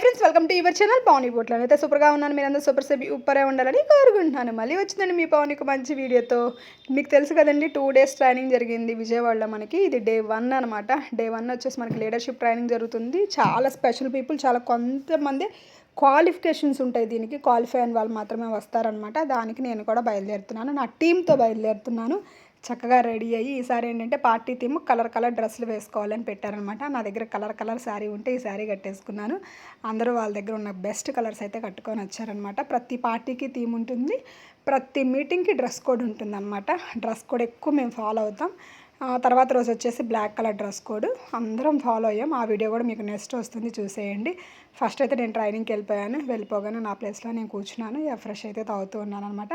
Friends welcome to your channel Pavan బోట్లో అయితే సూపర్గా ఉన్నాను. మీరు అందరూ సూపర్ సేపు ఉప్పరే ఉండాలని కోరుకుంటున్నాను. మళ్ళీ వచ్చిందండి మీ పవన్కి మంచి వీడియోతో. మీకు తెలుసు కదండి టూ డేస్ ట్రైనింగ్ జరిగింది విజయవాడలో మనకి. ఇది డే వన్ అనమాట డే వన్ వచ్చేసి మనకి లీడర్షిప్ ట్రైనింగ్ జరుగుతుంది. చాలా స్పెషల్ పీపుల్ చాలా కొంతమంది క్వాలిఫికేషన్స్ ఉంటాయి దీనికి. క్వాలిఫై అయిన వాళ్ళు మాత్రమే వస్తారనమాట దానికి నేను కూడా బయలుదేరుతున్నాను. నా టీంతో బయలుదేరుతున్నాను. చక్కగా రెడీ అయ్యి ఈసారి ఏంటంటే పార్టీ థీమ్ కలర్ కలర్ డ్రెస్సులు వేసుకోవాలని పెట్టారనమాట నా దగ్గర కలర్ కలర్ శారీ ఉంటే ఈ శారీ కట్టేసుకున్నాను. అందరూ వాళ్ళ దగ్గర ఉన్న బెస్ట్ కలర్స్ అయితే కట్టుకొని వచ్చారనమాట ప్రతి పార్టీకి థీమ్ ఉంటుంది. ప్రతి మీటింగ్కి డ్రెస్ కోడ్ ఉంటుందన్నమాట. డ్రెస్ కోడ్ ఎక్కువ మేము ఫాలో అవుతాం. తర్వాత రోజు వచ్చేసి బ్లాక్ కలర్ డ్రెస్ కోడ్. అందరం ఫాలో అయ్యాం. ఆ వీడియో కూడా మీకు నెక్స్ట్ వస్తుంది. చూసేయండి. ఫస్ట్ అయితే నేను ట్రైనింగ్కి వెళ్ళిపోయాను. వెళ్ళిపోగానే నా ప్లేస్లో నేను కూర్చున్నాను. ఫ్రెష్ అయితే తాగుతూ ఉన్నాను అనమాట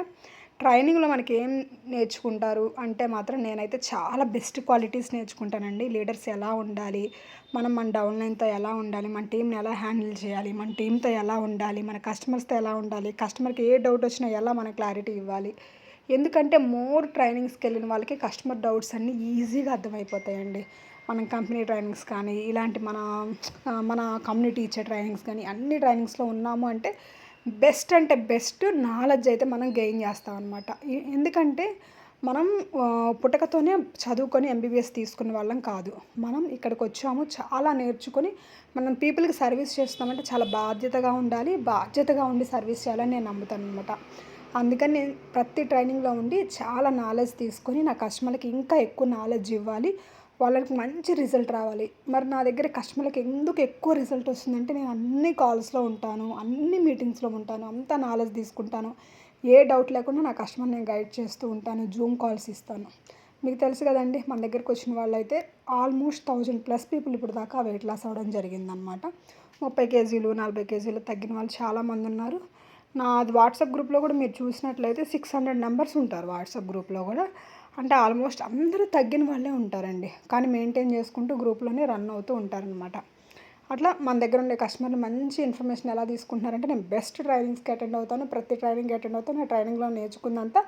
ట్రైనింగ్లో మనకి ఏం నేర్చుకుంటారు? అంటే మాత్రం నేనైతే చాలా బెస్ట్ క్వాలిటీస్ నేర్చుకుంటానండి. లీడర్స్ ఎలా ఉండాలి? మనం మన డౌన్లైన్తో ఎలా ఉండాలి? మన టీంని ఎలా హ్యాండిల్ చేయాలి? మన టీంతో ఎలా ఉండాలి? మన కస్టమర్స్తో ఎలా ఉండాలి? కస్టమర్కి ఏ డౌట్ వచ్చినా ఎలా మన క్లారిటీ ఇవ్వాలి? ఎందుకంటే మోర్ ట్రైనింగ్స్కి వెళ్ళిన వాళ్ళకి కస్టమర్ డౌట్స్ అన్నీ ఈజీగా అర్థమైపోతాయండి. మనం కంపెనీ ట్రైనింగ్స్ కానీ ఇలాంటి మన మన కమ్యూనిటీ ఇచ్చే ట్రైనింగ్స్ కానీ అన్ని ట్రైనింగ్స్లో ఉన్నాము అంటే బెస్ట్ అంటే బెస్ట్ నాలెడ్జ్ అయితే మనం గెయిన్ చేస్తాం అనమాట ఎందుకంటే మనం పుట్టకతోనే చదువుకొని ఎంబీబీఎస్ తీసుకునే వాళ్ళం కాదు. మనం ఇక్కడికి వచ్చాము చాలా నేర్చుకొని మనం పీపుల్కి సర్వీస్ చేస్తామంటే చాలా బాధ్యతగా ఉండాలి బాధ్యతగా ఉండి సర్వీస్ చేయాలని నేను నమ్ముతాను అనమాట అందుకని నేను ప్రతి ట్రైనింగ్లో ఉండి చాలా నాలెడ్జ్ తీసుకొని నా కస్టమర్కి ఇంకా ఎక్కువ నాలెడ్జ్ ఇవ్వాలి. వాళ్ళకి మంచి రిజల్ట్ రావాలి. మరి నా దగ్గర కస్టమర్లకు ఎందుకు ఎక్కువ రిజల్ట్ వస్తుందంటే నేను అన్ని కాల్స్లో ఉంటాను అన్ని మీటింగ్స్లో ఉంటాను అంతా నాలెడ్జ్ తీసుకుంటాను. ఏ డౌట్ లేకుండా నా కస్టమర్ నేను గైడ్ చేస్తూ ఉంటాను జూమ్ కాల్స్ ఇస్తాను. మీకు తెలుసు కదండి మన దగ్గరికి వచ్చిన వాళ్ళు అయితే ఆల్మోస్ట్ థౌజండ్ ప్లస్ పీపుల్ ఇప్పుడు దాకా వెయిట్ లాస్ అవ్వడం జరిగిందనమాట ముప్పై కేజీలు నలభై కేజీలు తగ్గిన వాళ్ళు చాలామంది ఉన్నారు. నా వాట్సాప్ గ్రూప్లో కూడా మీరు చూసినట్లయితే సిక్స్ హండ్రెడ్ నెంబర్స్ ఉంటారు వాట్సాప్ గ్రూప్లో కూడా. అంటే ఆల్మోస్ట్ అందరూ తగ్గిన వాళ్ళే ఉంటారండి. కానీ మెయింటైన్ చేసుకుంటూ గ్రూప్లోనే రన్ అవుతూ ఉంటారనమాట అట్లా మన దగ్గర ఉండే కస్టమర్లు మంచి ఇన్ఫర్మేషన్ ఎలా తీసుకుంటున్నారంటే నేను బెస్ట్ ట్రైనింగ్స్కి అటెండ్ అవుతాను ప్రతి ట్రైనింగ్కి అటెండ్ అవుతాను నా ట్రైనింగ్లో నేర్చుకుందంతా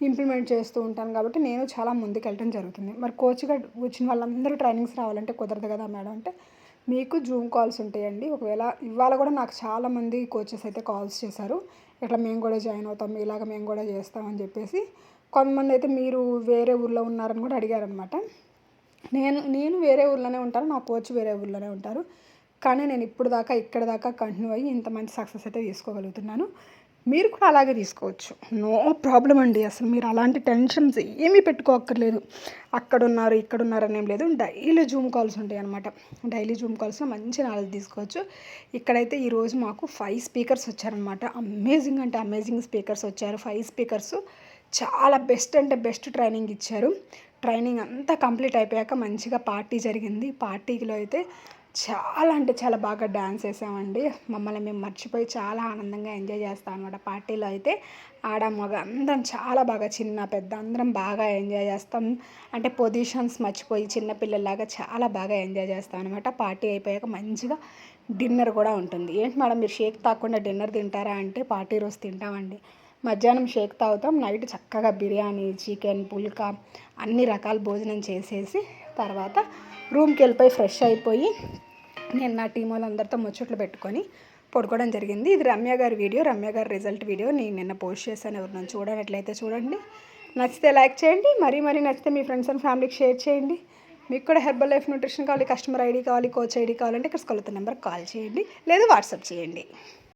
ఇంప్లిమెంట్ చేస్తూ ఉంటాను కాబట్టి నేను చాలా ముందుకు వెళ్ళడం జరుగుతుంది. మరి కోచ్గా వచ్చిన వాళ్ళందరూ ట్రైనింగ్స్ రావాలంటే కుదరదు కదా మేడం అంటే మీకు జూమ్ కాల్స్ ఉంటాయండి. ఒకవేళ ఇవాళ కూడా నాకు చాలామంది కోచెస్ అయితే కాల్స్ చేశారు. ఇట్లా మేము కూడా జాయిన్ అవుతాం ఇలాగ మేము కూడా చేస్తామని చెప్పేసి కొంతమంది అయితే మీరు వేరే ఊర్లో ఉన్నారని కూడా అడిగారనమాట నేను నేను వేరే ఊర్లోనే ఉంటాను నా కోచ్ వేరే ఊర్లోనే ఉంటారు. కానీ నేను ఇప్పుడు దాకా ఇక్కడ దాకా కంటిన్యూ అయ్యి ఇంత మంచి సక్సెస్ అయితే తీసుకోగలుగుతున్నాను. మీరు కూడా అలాగే తీసుకోవచ్చు. నో ప్రాబ్లం అండి. అసలు మీరు అలాంటి టెన్షన్స్ ఏమీ పెట్టుకోక్కర్లేదు. అక్కడ ఉన్నారు ఇక్కడ ఉన్నారు అనేం లేదు. డైలీ జూమ్ కాల్స్ ఉంటాయి అనమాట డైలీ జూమ్ కాల్స్లో మంచి నాలెడ్జ్ తీసుకోవచ్చు. ఇక్కడైతే ఈరోజు మాకు ఫైవ్ స్పీకర్స్ వచ్చారనమాట అమేజింగ్ అంటే అమేజింగ్ స్పీకర్స్ వచ్చారు. ఫైవ్ స్పీకర్స్ చాలా బెస్ట్ అంటే బెస్ట్ ట్రైనింగ్ ఇచ్చారు. ట్రైనింగ్ అంతా కంప్లీట్ అయిపోయాక మంచిగా పార్టీ జరిగింది. పార్టీలో అయితే చాలా అంటే చాలా బాగా డ్యాన్స్ వేసామండి. మమ్మల్ని మేము మర్చిపోయి చాలా ఆనందంగా ఎంజాయ్ చేస్తాం అనమాట పార్టీలో అయితే ఆడ మగ అందరం చాలా బాగా చిన్న పెద్ద అందరం బాగా ఎంజాయ్ చేస్తాం. అంటే పొజిషన్స్ మర్చిపోయి చిన్నపిల్లలాగా చాలా బాగా ఎంజాయ్ చేస్తాం అనమాట పార్టీ అయిపోయాక మంచిగా డిన్నర్ కూడా ఉంటుంది. ఏంటి మేడం మీరు షేక్ తాకుండా డిన్నర్ తింటారా అంటే పార్టీ రోజు తింటామండి. మధ్యాహ్నం షేక్ తాగుతాం నైట్ చక్కగా బిర్యానీ చికెన్ పుల్కా అన్ని రకాల భోజనం చేసేసి తర్వాత రూమ్కి వెళ్ళిపోయి ఫ్రెష్ అయిపోయి నేను నా టీం వాళ్ళందరితో ముచ్చట్లు పెట్టుకొని పడుకోవడం జరిగింది. ఇది రమ్య గారి వీడియో రమ్య గారి రిజల్ట్ వీడియో. నేను నిన్న పోస్ట్ చేశాను. ఎవరినైనా చూడనట్లయితే చూడండి. నచ్చితే లైక్ చేయండి. మరీ మరీ నచ్చితే మీ ఫ్రెండ్స్ అండ్ ఫ్యామిలీకి షేర్ చేయండి. మీకు కూడా హెర్బల్ లైఫ్ న్యూట్రిషన్ కావాలి కస్టమర్ ఐడి కావాలి కోచ్ ఐడి కావాలంటే ఇక్కడ కొలత నెంబర్ కాల్ చేయండి. లేదా వాట్సాప్ చేయండి.